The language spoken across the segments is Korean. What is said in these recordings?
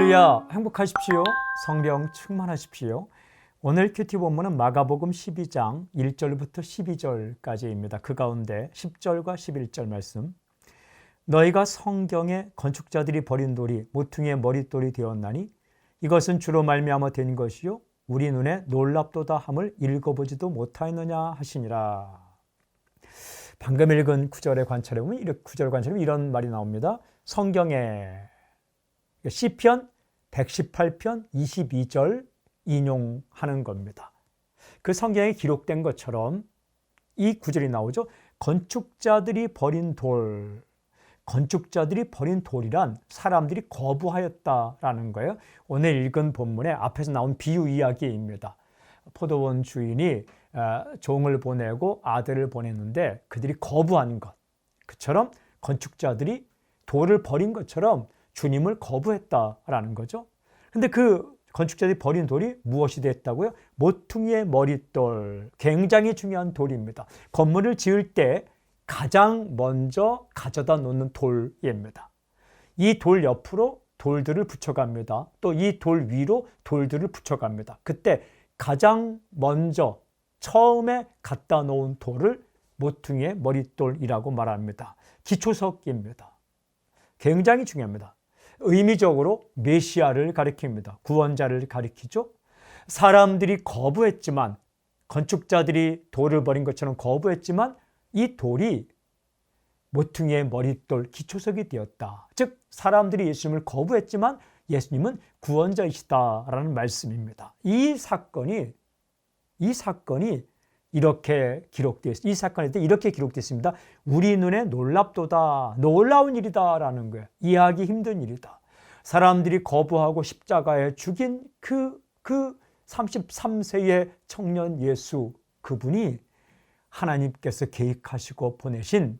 할렐루야. 행복하십시오. 성령 충만하십시오. 오늘 큐티 본문은 마가복음 12장 1절부터 12절까지입니다. 그 가운데 10절과 11절 말씀. 너희가 성경에 건축자들이 버린 돌이 모퉁이의 머릿돌이 되었나니 이것은 주로 말미암아 된 것이요 우리 눈에 놀랍도다 함을 읽어보지도 못하였느냐 하시니라. 방금 읽은 구절에 관찰해 보면 구절 보면 이런 말이 나옵니다. 성경에 시편 118편 22절 인용하는 겁니다. 그 성경에 기록된 것처럼 이 구절이 나오죠. 건축자들이 버린 돌, 건축자들이 버린 돌이란 사람들이 거부하였다라는 거예요. 오늘 읽은 본문에 앞에서 나온 비유 이야기입니다. 포도원 주인이 아, 종을 보내고 아들을 보냈는데 그들이 거부한 것. 그처럼 건축자들이 돌을 버린 것처럼 주님을 거부했다라는 거죠. 근데 그 건축자들이 버린 돌이 무엇이 됐다고요? 모퉁이의 머릿돌. 굉장히 중요한 돌입니다. 건물을 지을 때 가장 먼저 가져다 놓는 돌입니다. 이 돌 옆으로 돌들을 붙여갑니다. 또 이 돌 위로 돌들을 붙여갑니다. 그때 가장 먼저 처음에 갖다 놓은 돌을 모퉁이의 머릿돌이라고 말합니다. 기초석입니다. 굉장히 중요합니다. 의미적으로 메시아를 가리킵니다. 구원자를 가리키죠. 사람들이 거부했지만 건축자들이 돌을 버린 것처럼 거부했지만 이 돌이 모퉁이의 머릿돌 기초석이 되었다. 즉 사람들이 예수님을 거부했지만 예수님은 구원자이시다라는 말씀입니다. 이 사건이 이 사건이 이렇게 기록되어 이 사건에 대해 이렇게 기록됐습니다. 우리 눈에 놀랍도다. 놀라운 일이다라는 거예요. 이해하기 힘든 일이다. 사람들이 거부하고 십자가에 죽인 그, 그 33세의 청년 예수 그분이 하나님께서 계획하시고 보내신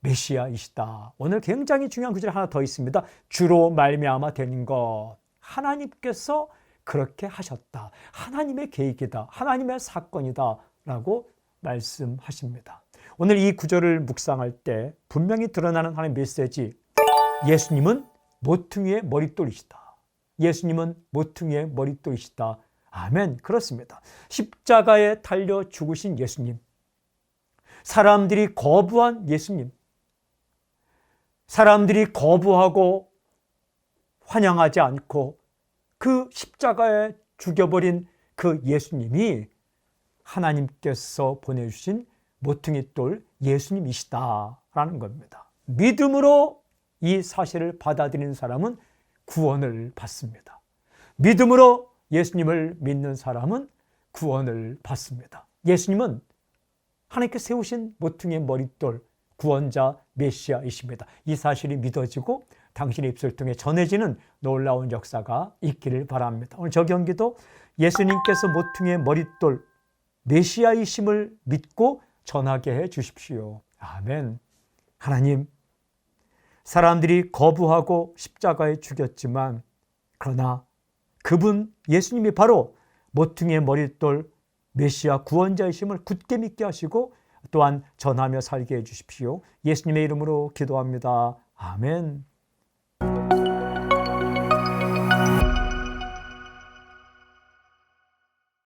메시아이시다. 오늘 굉장히 중요한 구절 하나 더 있습니다. 주로 말미암아 되는 것. 하나님께서 그렇게 하셨다. 하나님의 계획이다. 하나님의 사건이다. 라고 말씀하십니다. 오늘 이 구절을 묵상할 때 분명히 드러나는 하나의 메시지. 예수님은 모퉁이의 머릿돌이시다. 예수님은 모퉁이의 머릿돌이시다. 아멘. 그렇습니다. 십자가에 달려 죽으신 예수님. 사람들이 거부한 예수님. 사람들이 거부하고 환영하지 않고 그 십자가에 죽여버린 그 예수님이 하나님께서 보내주신 모퉁이 돌 예수님이시다라는 겁니다. 믿음으로 이 사실을 받아들이는 사람은 구원을 받습니다. 믿음으로 예수님을 믿는 사람은 구원을 받습니다. 예수님은 하나님께 세우신 모퉁이의 머릿돌 구원자 메시아이십니다. 이 사실이 믿어지고 당신의 입술 통해 전해지는 놀라운 역사가 있기를 바랍니다. 오늘 저 경기도 예수님께서 모퉁이의 머릿돌 메시아이심을 믿고 전하게 해 주십시오. 아멘. 하나님, 사람들이 거부하고 십자가에 죽였지만, 그러나 그분 예수님이 바로 모퉁이의 머릿돌 메시아 구원자이심을 굳게 믿게 하시고 또한 전하며 살게 해 주십시오. 예수님의 이름으로 기도합니다. 아멘.